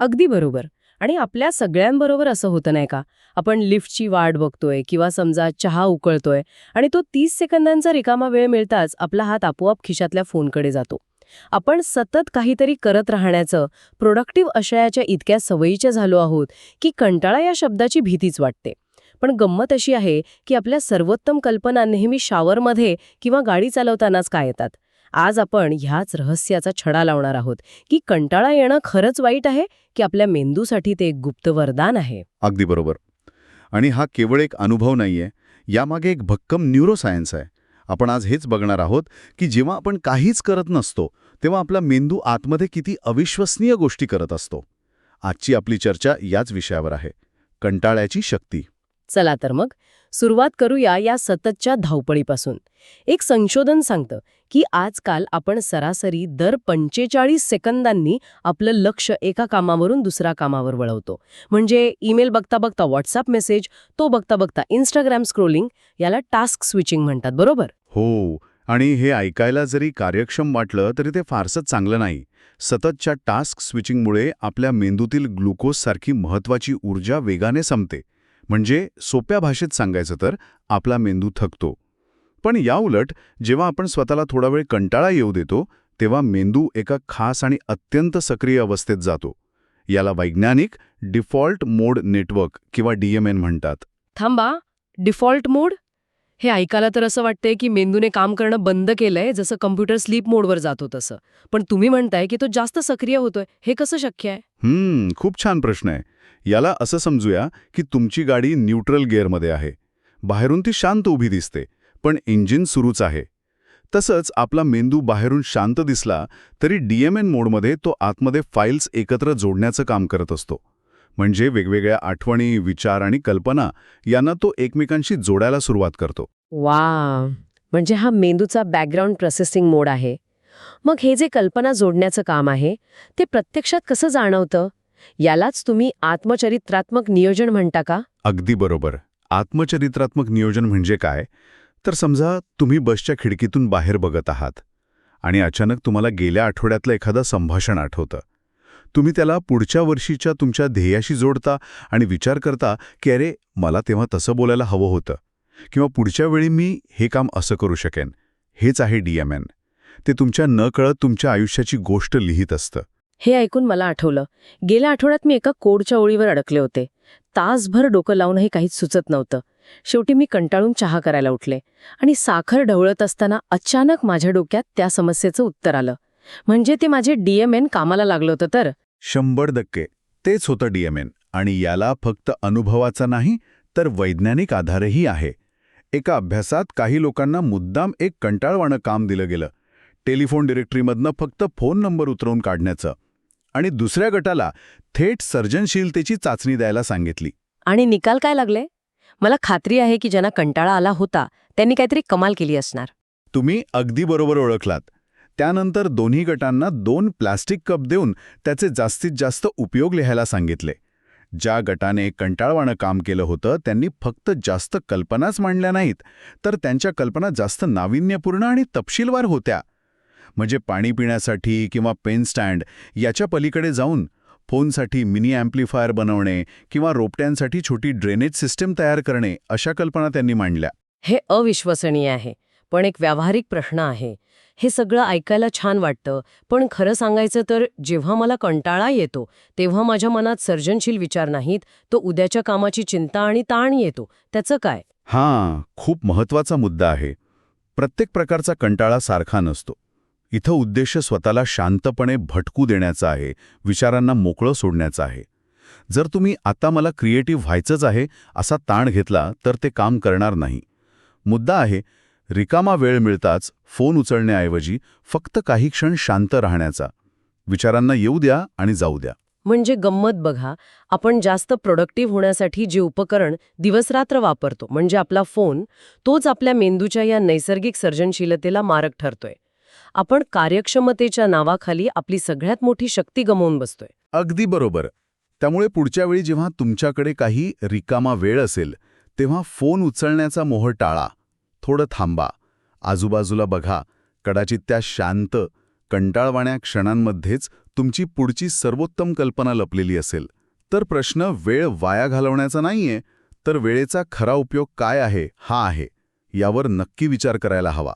अगदी बरोबर. आणि आपल्या सगळ्यांबरोबर असं होतं नाही का? आपण लिफ्टची वाट बघतोय किंवा समजा चहा उकळतोय आणि तो तीस सेकंदांचा रिकामा वेळ मिळताच आपला हात आपोआप खिशातल्या फोनकडे जातो. आपण सतत काहीतरी करत राहण्याचं प्रोडक्टिव्ह आशयाच्या इतक्या सवयीच्या झालो आहोत की कंटाळा या शब्दाची भीतीच वाटते. पण गंमत अशी आहे की आपल्या सर्वोत्तम कल्पना नेहमी शावरमध्ये किंवा गाडी चालवतानाच काय येतात? आज आपण ह्याच रहस्याचा छडा लावणार आहोत की कंटाळा येणं खरंच वाईट आहे की आपल्या मेंदूसाठी ते एक गुप्त वरदान आहे? अगदी बरोबर. आणि हा केवळ एक अनुभव नाहीये यामागे एक भक्कम न्यूरोसायन्स आहे. आपण आज हेच बघणार आहोत की जेव्हा आपण काहीच करत नसतो तेव्हा आपला मेंदू आतमध्ये किती अविश्वसनीय गोष्टी करत असतो. आजची आपली चर्चा याच विषयावर आहे. कंटाळ्याची शक्ती. चला तर मग सुरुवात करूया या सततच्या धावपळीपासून. एक संशोधन सांगतं की आजकाल आपण सरासरी दर पंचेचाळीस सेकंदांनी आपलं लक्ष एका कामावरून दुसऱ्या कामावर वळवतो. म्हणजे ईमेल बघता बघता व्हॉट्सअप मेसेज तो बघता बघता इंस्टाग्राम स्क्रोलिंग याला टास्क स्विचिंग म्हणतात बरोबर? हो आणि हे ऐकायला जरी कार्यक्षम वाटलं तरी ते फारसं चांगलं नाही. सततच्या टास्क स्विचिंगमुळे आपल्या मेंदूतील ग्लुकोजसारखी महत्वाची ऊर्जा वेगाने संपते. म्हणजे सोप्या भाषेत सांगायचं तर आपला मेंदू थकतो. पण याउलट जेव्हा आपण स्वतःला थोडा वेळ कंटाळा येऊ देतो तेव्हा मेंदू एका खास आणि अत्यंत सक्रिय अवस्थेत जातो. याला वैज्ञानिक डिफॉल्ट मोड नेटवर्क किंवा डीएमएन म्हणतात. थांबा. Default mode? हे ऐकायला तर असं वाटतंय की मेंदूने काम करणं बंद केलंय जसं कम्प्युटर स्लीप मोडवर जातो तसं. पण तुम्ही म्हणताय की तो जास्त सक्रिय होतोय. हे कसं शक्य आहे? हम्म खूप छान प्रश्न आहे. याला असं समजूया की तुमची गाडी न्यूट्रल गिअरमध्ये आहे. बाहेरून ती शांत उभी दिसते पण इंजिन सुरूच आहे. तसंच आपला मेंदू बाहेरून शांत दिसला तरी डीएमएन मोडमध्ये तो आतमध्ये फाईल्स एकत्र जोडण्याचं काम करत असतो. म्हणजे वेगवेगळ्या आठवणी विचार आणि कल्पना यांना तो एकमेकांशी जोडायला सुरुवात करतो. वा म्हणजे हा मेंदूचा बॅकग्राऊंड प्रोसेसिंग मोड आहे. मग हे जे कल्पना जोडण्याचं काम आहे ते प्रत्यक्षात कसं जाणवतं? यालाच तुम्ही आत्मचरित्रात्मक नियोजन म्हणता का? अगदी बरोबर. आत्मचरित्रात्मक नियोजन म्हणजे काय? तर समजा तुम्ही बसच्या खिडकीतून बाहेर बघत आहात आणि अचानक तुम्हाला गेल्या आठवड्यातलं एखादं संभाषण आठवतं. तुम्ही त्याला पुढच्या वर्षीच्या तुमच्या ध्येयाशी जोडता आणि विचार करता की अरे मला तेव्हा तसं बोलायला हवं होतं. किंवा पुढच्या वेळी मी हे काम असं करू शकेन. हेच आहे डीएमएन ते तुमच्या न कळत तुमच्या आयुष्याची गोष्ट लिहित असतं. हे ऐकून मला आठवलं. गेल्या आठवड्यात मी एका कोडच्या ओळीवर अडकले होते. तासभर डोकं लावूनही काहीच सुचत नव्हतं. शेवटी मी कंटाळून चहा करायला उठले आणि साखर ढवळत असताना अचानक माझ्या डोक्यात त्या समस्येचं उत्तर आलं. म्हणजे ते माझे डीएमएन कामाला लागलं होतं तर? शंभर टक्के तेच होतं डीएमएन आणि याला फक्त अनुभवाचा नाही तर वैज्ञानिक आधारही आहे. एका अभ्यासात काही लोकांना मुद्दाम एक कंटाळवाणं काम दिलं गेलं. टेलिफोन डिरेक्टरीमधनं फक्त फोन नंबर उतरवून काढण्याचं. आणि दुसऱ्या गटाला थेट सर्जनशीलतेची चाचणी द्यायला सांगितली. आणि निकाल काय लागले? मला खात्री आहे की ज्यांना कंटाळा आला होता त्यांनी काहीतरी कमाल केली असणार. तुम्ही अगदी बरोबर ओळखलात. त्यानंतर दोन्ही गटांना दोन प्लास्टिक कप देऊन त्याचे जास्तीत जास्त उपयोग लिहायला सांगितले. ज्या गटाने कंटाळवाणं काम केलं होतं त्यांनी फक्त जास्त कल्पनाच मांडल्या नाहीत तर त्यांच्या कल्पना जास्त नाविन्यपूर्ण आणि तपशीलवार होत्या. म्हणजे पाणी पिण्यासाठी किंवा पेन स्टँड याच्या पलीकडे जाऊन फोनसाठी मिनी ॲम्प्लिफायर बनवणे किंवा रोपट्यांसाठी छोटी ड्रेनेज सिस्टम तयार करणे अशा कल्पना त्यांनी मांडल्या. हे अविश्वसनीय आहे पण एक व्यावहारिक प्रश्न आहे. हे सगळं ऐकायला छान वाटतं. पण खरं सांगायचं तर जेव्हा मला कंटाळा येतो तेव्हा माझ्या मनात सर्जनशील विचार नाहीत तो उद्याच्या कामाची चिंता आणि ताण येतो. त्याचं काय? हां खूप महत्त्वाचा मुद्दा आहे. प्रत्येक प्रकारचा कंटाळा सारखा नसतो. इथं उद्देश स्वतःला शांतपणे भटकू देण्याचा आहे विचारांना मोकळं सोडण्याचं आहे. जर तुम्ही आता मला क्रिएटिव्ह व्हायचंच आहे असा ताण घेतला तर ते काम करणार नाही. मुद्दा आहे रिकामा वेळ मिळताच फोन उचलण्याऐवजी फक्त काही क्षण शांत राहण्याचा. विचारांना येऊ द्या आणि जाऊ द्या. म्हणजे गंमत बघा आपण जास्त प्रोडक्टिव्ह होण्यासाठी जे उपकरण दिवसरात्र वापरतो म्हणजे आपला फोन तोच आपल्या मेंदूच्या या नैसर्गिक सर्जनशीलतेला मारक ठरतोय. आपण कार्यक्षमतेच्या नावाखाली आपली सगळ्यात मोठी शक्ती गमावून बसतोय. अगदी बरोबर. त्यामुळे पुढच्या वेळी जेव्हा तुमच्याकडे काही रिकामा वेळ असेल तेव्हा फोन उचलण्याचा मोह टाळा. थोडं थांबा. आजूबाजूला बघा. कदाचित त्या शांत कंटाळवाण्या क्षणांमध्येच तुमची पुढची सर्वोत्तम कल्पना लपलेली असेल. तर प्रश्न वेळ वाया घालवण्याचा नाहीये तर वेळेचा खरा उपयोग काय आहे हा आहे. यावर नक्की विचार करायला हवा.